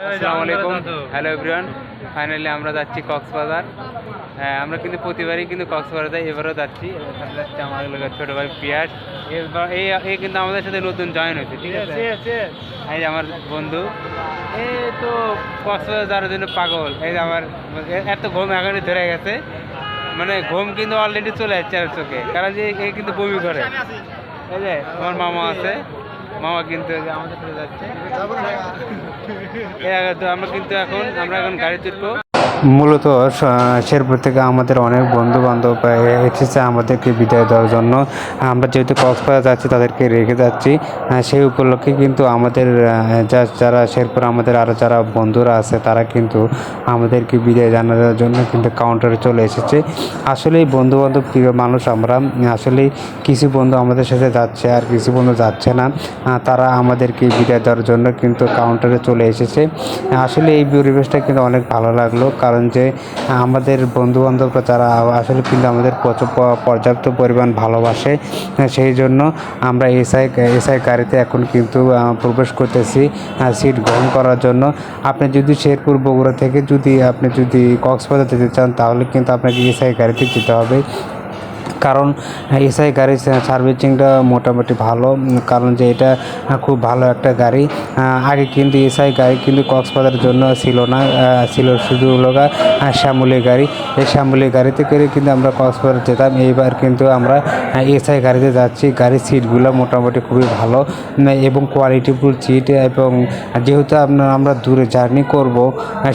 আসসালামু আলাইকুম। Hello everyone finally আমরা যাচ্ছি কক্সবাজার। হ্যাঁ আমরা কিন্তু প্রতিবারই কিন্তু কক্সবাজার যাই এবারও যাচ্ছি। সাথে যাচ্ছে আমার এলাকার ছোটো ভাই পিয়াস। এবার এই কিন্তু আমাদের সাথে নতুন জয়েন হয়েছে ঠিক আছে? এই যে আমার বন্ধু। এই তো কক্সবাজার যাওয়ার জন্য পাগল। এই যে আমার এ- এত ঘুম এখনই ধরে গেছে। মানে ঘুম কিন্তু অলরেডি চলে যাচ্ছে আর চোখে। কারণ যে এ কিন্তু বমি করে। এই যে আমার মামা আছে। মামা কিন্তু আমাদের যাচ্ছে। আমরা কিন্তু এখন আমরা এখন গাড়ি তুলবো। মূলত শেরপুর থেকে আমাদের অনেক বন্ধু বান্ধব এসেছে আমাদেরকে বিদায় দেওয়ার জন্য। আমরা যেহেতু কক্সবাজার যাচ্ছি, তাদেরকে রেখে যাচ্ছি। সেই উপলক্ষে কিন্তু আমাদের যা- যারা শেরপুর আমাদের আরও যারা বন্ধুরা আছে, তারা কিন্তু আমাদেরকে বিদায় জানানোর জন্য কিন্তু কাউন্টারে চলে এসেছে। আসলেই বন্ধু বান্ধব প্রিয় মানুষ আমরা। আসলেই কিছু বন্ধু আমাদের সাথে যাচ্ছে আর কিছু বন্ধু যাচ্ছে না। তারা আমাদেরকে বিদায় দেওয়ার জন্য কিন্তু কাউন্টারে চলে এসেছে। আসলে এই পরিবেশটা কিন্তু অনেক ভালো লাগল। কারণ যে, আমাদের বন্ধু বান্ধবরা যারা আসলে কিন্তু আমাদের পর্যাপ্ত পরিমাণ ভালোবাসে, সেই জন্য আমরা এসআই এসআই গাড়িতে এখন কিন্তু প্রবেশ করতেছি সিট গ্রহণ করার জন্য। আপনি যদি শেরপুর, বগুড়া থেকে যদি, আপনি যদি কক্সবাজার যেতে চান, তাহলে কিন্তু আপনাকে এসআই গাড়িতে যেতে হবে। কারণ এসআই গাড়ির সার্ভিসিংটা মোটামুটি ভালো কারণ যে এটা খুব ভালো একটা গাড়ি। আগে কিন্তু এসআই গাড়ি কিন্তু কক্সবাজারের জন্য ছিল না ছিল শুধু লগা শ্যামলি গাড়ি। এই শ্যামলি গাড়িতে করে কিন্তু আমরা কক্সবাজার যেতাম। এইবার কিন্তু আমরা এসআই গাড়িতে যাচ্ছি। গাড়ির সিটগুলো মোটামুটি খুবই ভালো এবং কোয়ালিটিফুল সিট এবং যেহেতু আপনার আমরা দূরে জার্নি করব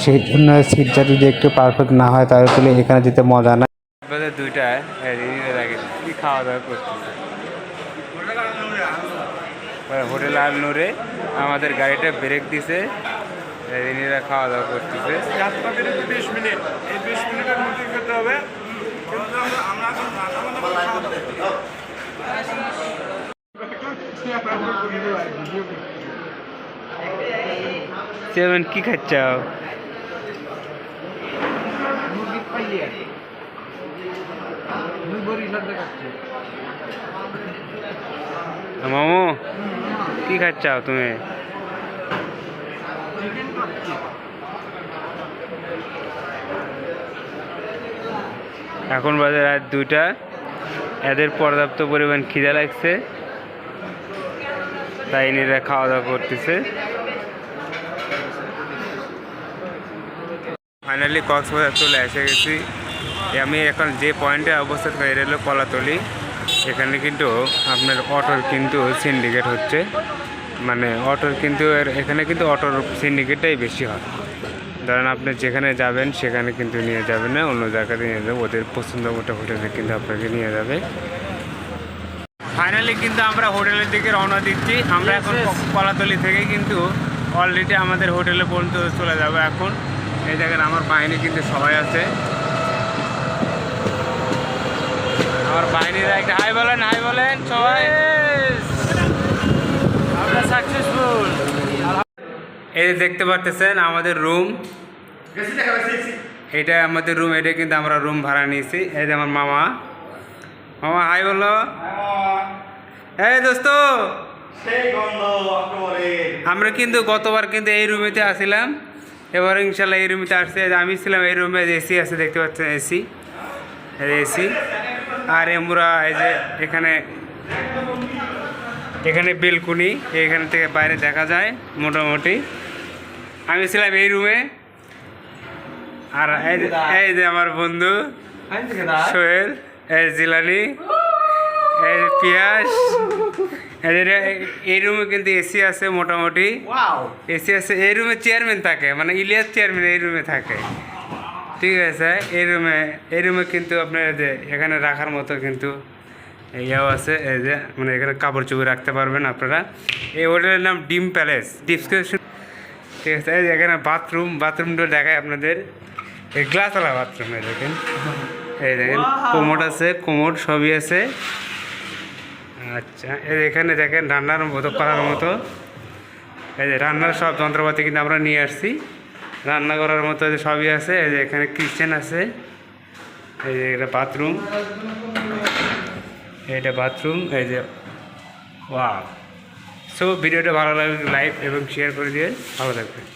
সেই জন্য সিটটা যদি একটু পারফেক্ট না হয়, তাহলে এখানে যেতে মজা না। বাজে দুইটায় রিনির আগে কি খাওয়া দাওয়া করতেছে হোটেল আল নূরে আমাদের গাড়িটা ব্রেক দিছে। রিনিরা খাওয়া দাওয়া করতেছে। বিশ মিনিট। এই বিশ মিনিটের মধ্যে খেতে হবে। চেয়ারম্যান কি খাচ্ছাও মামু কি খাচ্ছাও তুমি? এখন বাজে রাত দুইটা। এদের পর্যাপ্ত পরিমাণ খিদা লাগছে। তাই এরা খাওয়া দাওয়া করতেছে। ফাইনালি কক্সবাজার চলে এসে গেছি। আমি এখন যে পয়েন্টে অবস্থান করি এটা হলো কলাতলি এখানে কিন্তু আপনার অটোর কিন্তু সিন্ডিকেট হচ্ছে। মানে অটোর কিন্তু এর- এখানে কিন্তু অটোর সিন্ডিকেটটাই বেশি হয়। ধরেন আপনি যেখানে যাবেন সেখানে কিন্তু নিয়ে যাবেন না অন্য জায়গাতে নিয়ে যাবে ওদের পছন্দ মতো হোটেলে কিন্তু আপনাকে নিয়ে যাবে। ফাইনালি কিন্তু আমরা হোটেলের দিকে রওনা দিচ্ছি। আমরা এখন কলাতলি থেকে কিন্তু অলরেডি আমাদের হোটেলে পর্যন্ত চলে যাব এখন। এই জায়গায় আমার বাহিনী কিন্তু সবাই আছে। আমার বাহিনীরা একটা হাই বলেন হাই বলেন সবাই। আমরা সাকসেসফুল এই দেখতে পাচ্ছেন আমাদের রুম এটা আমাদের রুম এটা কিন্তু আমরা রুম ভাড়া নিয়েছি। এই যে আমার মামা। মামা হাই বলো। এই দোস্ত। আমরা কিন্তু গতবার কিন্তু এই রুমেতে আসছিলাম এবার ইনশাল্লাহ এই রুমেতে আসছে। আমি ছিলাম এই রুমে এসি আছে, দেখতে পাচ্ছেন এসি এসি আর আমরা এই যে এখানে এখানে বেলকুনি এখান থেকে বাইরে দেখা যায় মোটামুটি। আমি ছিলাম এই রুমে আর এই যে- এই যে আমার বন্ধু সোহেল এই জিলানি এই পিয়াস। এই রুমে কিন্তু এসি আছে মোটামুটি। এসি আছে এই রুমে চেয়ারম্যান থাকে মানে ইলিয়াস চেয়ারম্যান এই রুমে থাকে। ঠিক আছে এই রুমে এই রুমে কিন্তু আপনার যে এখানে রাখার মতো কিন্তু ইয়েও আছে এই যে মানে এখানে কাপড় চোপড় রাখতে পারবেন আপনারা। এই হোটেলের নাম ডিম প্যালেস ডিসক্রিপশন ঠিক আছে এই যে এখানে বাথরুম বাথরুমটা দেখায় আপনাদের। এই গ্লাসওয়ালা বাথরুম এই দেখেন। এই দেখেন কোমোড আছে কোমোড সবই আছে। আচ্ছা এই এখানে দেখেন রান্নার মতো করার মতো। এই যে রান্নার সব যন্ত্রপাতি কিন্তু আমরা নিয়ে আসছি। রান্না করার মতো সবই আছে, এই যে এখানে কিচেন আছে, এই যে এটা বাথরুম এটা বাথরুম এই যে ওয়া সো ভিডিওটা ভালো লাগলে লাইক এবং শেয়ার করে দিয়ে ভালো থাকবে